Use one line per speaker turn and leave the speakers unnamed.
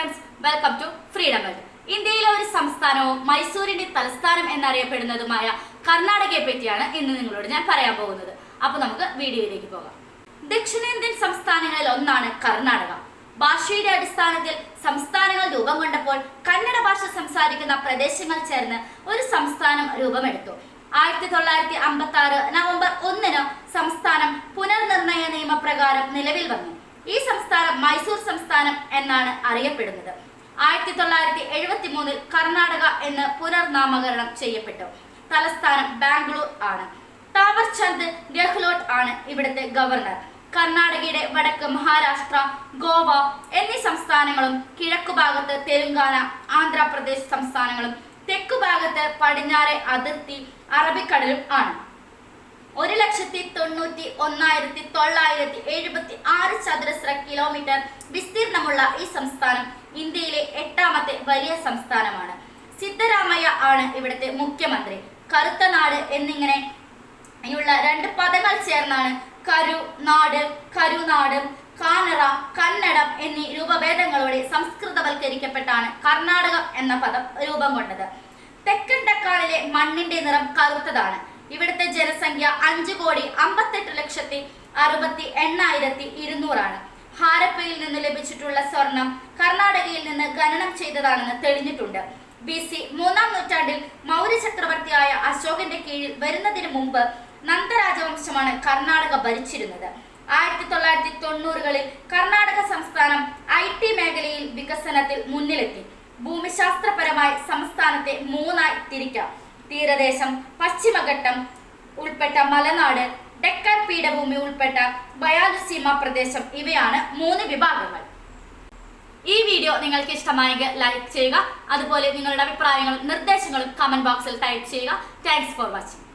Friends welcome to freedom world ഇന്ത്യയിലെ ഒരു സംസ്ഥാനവും മൈസൂരിന്റെ തലസ്ഥാനം എന്നറിയപ്പെടുന്നതുമായ കർണാടകയെ പറ്റിയാണ് ഇന്ന് നിങ്ങളോട് ഞാൻ പറയാൻ പോകുന്നത്. അപ്പൊ നമുക്ക് വീഡിയോയിലേക്ക് പോകാം. ദക്ഷിണേന്ത്യൻ സംസ്ഥാനങ്ങളിൽ ഒന്നാണ് കർണാടക. ഭാഷയുടെ അടിസ്ഥാനത്തിൽ സംസ്ഥാനങ്ങൾ രൂപം കൊണ്ടപ്പോൾ കന്നഡ ഭാഷ സംസാരിക്കുന്ന പ്രദേശങ്ങൾ ചേർന്ന് ഒരു സംസ്ഥാനം രൂപമെടുത്തു. ആയിരത്തി തൊള്ളായിരത്തി അമ്പത്തി ആറ് നവംബർ ഒന്നിന് സംസ്ഥാനം പുനർനിർണയ നിയമപ്രകാരം നിലവിൽ വന്നു. ഈ സംസ്ഥാനം മൈസൂർ സംസ്ഥാനം എന്നാണ് അറിയപ്പെടുന്നത്. ആയിരത്തി തൊള്ളായിരത്തി എഴുപത്തി മൂന്നിൽ കർണാടക എന്ന് പുനർനാമകരണം ചെയ്യപ്പെട്ടു. തലസ്ഥാനം ബാംഗ്ലൂർ ആണ്. താവർചന്ദ് ഗെഹ്ലോട്ട് ആണ് ഇവിടുത്തെ ഗവർണർ. കർണാടകയുടെ വടക്ക് മഹാരാഷ്ട്ര ഗോവ എന്നീ സംസ്ഥാനങ്ങളും കിഴക്കു ഭാഗത്ത് തെലുങ്കാന ആന്ധ്രാപ്രദേശ് സംസ്ഥാനങ്ങളും തെക്കു ഭാഗത്ത് പടിഞ്ഞാറെ അതിർത്തി അറബിക്കടലും ആണ്. ഒരു ലക്ഷത്തി തൊണ്ണൂറ്റി ഒന്നായിരത്തി തൊള്ളായിരത്തി എഴുപത്തി ആറ് ചതുരശ്ര കിലോമീറ്റർ വിസ്തീർണമുള്ള ഈ സംസ്ഥാനം ഇന്ത്യയിലെ എട്ടാമത്തെ വലിയ സംസ്ഥാനമാണ്. സിദ്ധരാമയ്യ ആണ് ഇവിടുത്തെ മുഖ്യമന്ത്രി. കറുത്ത നാട് എന്നിങ്ങനെ ഉള്ള രണ്ട് പദങ്ങൾ ചേർന്നാണ് കരു നാട് കരുനാട് കാനറ കന്നഡം എന്നീ രൂപഭേദങ്ങളോടെ സംസ്കൃതവൽക്കരിക്കപ്പെട്ടാണ് കർണാടകം എന്ന പദം രൂപം കൊണ്ടത്. തെക്കൻ ഡക്കാളിലെ മണ്ണിന്റെ നിറം കറുത്തതാണ്. ഇവിടുത്തെ ജനസംഖ്യ അഞ്ചു കോടി അമ്പത്തെട്ട് ലക്ഷത്തി അറുപത്തി എണ്ണായിരത്തി ഇരുന്നൂറാണ്. ഹാരപ്പയിൽ നിന്ന് ലഭിച്ചിട്ടുള്ള സ്വർണം കർണാടകയിൽ നിന്ന് ഖനനം ചെയ്തതാണെന്ന് തെളിഞ്ഞിട്ടുണ്ട്. ബി സി മൂന്നാം നൂറ്റാണ്ടിൽ മൗര്യ ചക്രവർത്തിയായ അശോകന്റെ കീഴിൽ വരുന്നതിന് മുമ്പ് നന്ദരാജവംശമാണ് കർണാടക ഭരിച്ചിരുന്നത്. ആയിരത്തി തൊള്ളായിരത്തി തൊണ്ണൂറുകളിൽ കർണാടക സംസ്ഥാനം ഐ ടി മേഖലയിൽ വികസനത്തിൽ മുന്നിലെത്തി. ഭൂമിശാസ്ത്രപരമായി സംസ്ഥാനത്തെ മൂന്നായി തിരിക്കാം. തീരദേശം പശ്ചിമഘട്ടം ഉൾപ്പെട്ട മലനാട് ഡെക്കൻ പീഠഭൂമി ഉൾപ്പെട്ട ബയാലുസീമ പ്രദേശം ഇവയാണ് മൂന്ന് വിഭാഗങ്ങൾ. ഈ വീഡിയോ നിങ്ങൾക്ക് ഇഷ്ടമായെങ്കിൽ ലൈക്ക് ചെയ്യുക. അതുപോലെ നിങ്ങളുടെ അഭിപ്രായങ്ങളും നിർദ്ദേശങ്ങളും കമന്റ് ബോക്സിൽ ടൈപ്പ് ചെയ്യുക. Thanks for watching